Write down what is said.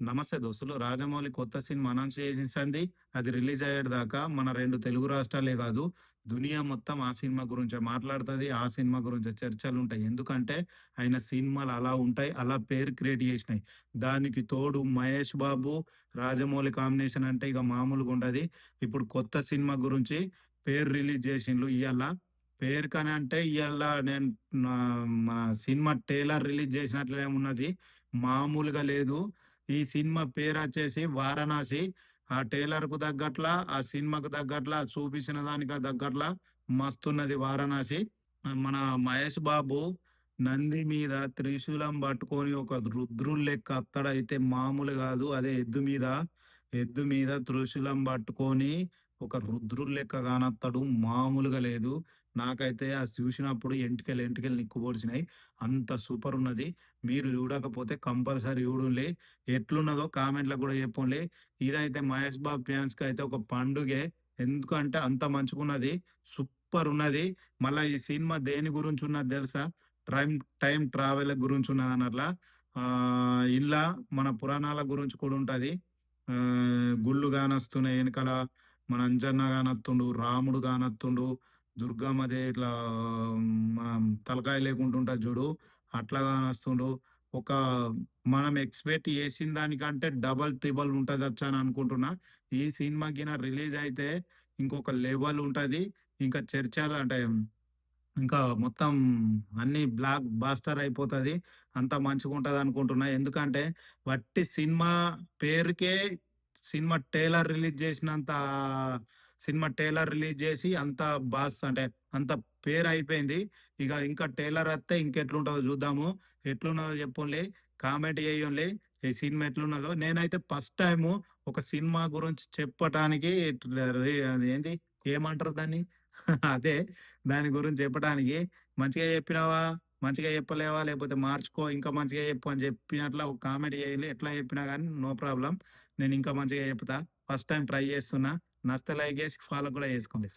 నమస్తే దోస్తులు. 'రాజమౌళి' కొత్త సినిమా అనౌన్స్ చేసేసింది. అది రిలీజ్ అయ్యేదాకా మన రెండు తెలుగు రాష్ట్రాలే కాదు దునియా మొత్తం ఆ సినిమా గురించే మాట్లాడుతుంది ఆ సినిమా గురించే చర్చలుంటాయి. ఎందుకంటే ఆయన సినిమాలు అలా ఉంటాయి. అలా పేరు క్రియేట్ చేసినాయి. దానికి తోడు 'మహేష్ బాబు', 'రాజమౌళి' కాంబినేషన్ అంటే ఇక మామూలుగా ఉండదు ఇప్పుడు కొత్త సినిమా గురించి పేరు రిలీజ్ చేసిండ్రు ఇయ్యాల. కానీ అంటే ఇయ్యాల నేను మన సినిమా టైలర్ రిలీజ్ చేసినట్లే ఉన్నది. మామూలుగా లేదు. ఈ సినిమా పేరు వచ్చేసి 'వారణాసి'. ఆ టైలర్కు తగ్గట్ల, ఆ సినిమాకు తగ్గట్ల, చూపించిన దానికి తగ్గట్ల మస్తున్నది 'వారణాసి'. మన 'మహేష్ బాబు' నంది మీద త్రిశూలం పట్టుకొని ఒక రుద్రుడు లెక్క అత్తడైతే మామూలు కాదు అదే ఎద్దు మీద, ఎద్దు మీద త్రిశూలం పట్టుకొని ఒక రుద్రుడు లెక్క కానత్తడు. మామూలుగా లేదు. నాకైతే అది చూసినప్పుడు ఎంటికలు, ఎంటికలు నిక్కు అంత సూపర్ ఉన్నది మీరు చూడకపోతే కంపల్సరీ చూడుండ్లి. ఎట్లున్నదో కామెంట్‌లో కూడా చెప్పండి ఇదైతే 'మహేష్ బాబు' ఫ్యాన్స్‌కైతే ఒక పండుగే. ఎందుకంటే అంత మంచుకున్నది సూపర్ ఉన్నది మళ్ళా ఈ సినిమా దేని గురించి ఉన్నది తెలుసా? టైం టైం ట్రావెల్ గురించి ఉన్నది అన్నట్ల ఇలా మన పురాణాల గురించి కూడా ఉంటుంది గుళ్ళు కానొస్తున్నాయి వెనకాల మన అంజన్న కానొత్తుండు, రాముడు కానొత్తుండు, దుర్గమ్మదేవి ఇట్లా మనం తలకాయ లేకుండా చూడు. అట్లా కానొస్తుండు. ఒక మనం ఎక్స్‌పెక్ట్ చేసిన దానికంటే డబల్ ట్రిబుల్ ఉంటుంది అని అనుకుంటున్నా. ఈ సినిమాకి రిలీజ్ అయితే ఇంకొక లెవెల్ ఉంటుంది ఇంకా చర్చలు అంటే ఇంకా మొత్తం అన్నీ బ్లాక్ బాస్టర్ అయిపోతది. అంత మంచిగుంటదనుకుంటున్నా. ఎందుకంటే వట్టి సినిమా పేరుకే సినిమా ట్రైలర్ రిలీజ్ చేసినంత సినిమా ట్రైలర్ రిలీజ్ చేసి అంత బాస్ అంటే అంత పేరైపోయింది. ఇక ఇంకా ట్రైలర్ అత్తే ఇంకెట్లుంటదో చూద్దాము. ఎట్లున్నదో చెప్పుండ్లి. కామెంట్ చేయుండ్లి. ఈ సినిమా ఎట్లున్నదో. నేనైతే ఫస్ట్ టైము ఒక సినిమా గురించి చెప్పటానికి ఇట్లా రి అదేంది ఏమంటారు దాన్ని? అదే దాని గురించి చెప్పడానికి మంచిగా చెప్పినావా? మంచిగా చెప్పలేవా? లేకపోతే మార్చుకో ఇంకా మంచిగా చెప్పు అని చెప్పినట్ల ఒక కామెంట్ చేయాలి ఎట్లా చెప్పినా కానీ నో ప్రాబ్లం నేను ఇంకా మంచిగా చెప్తా. ఫస్ట్ టైం ట్రై చేస్తున్నా. నస్తే లైక్ చేసి ఫాలో కూడా చేసుకోండి.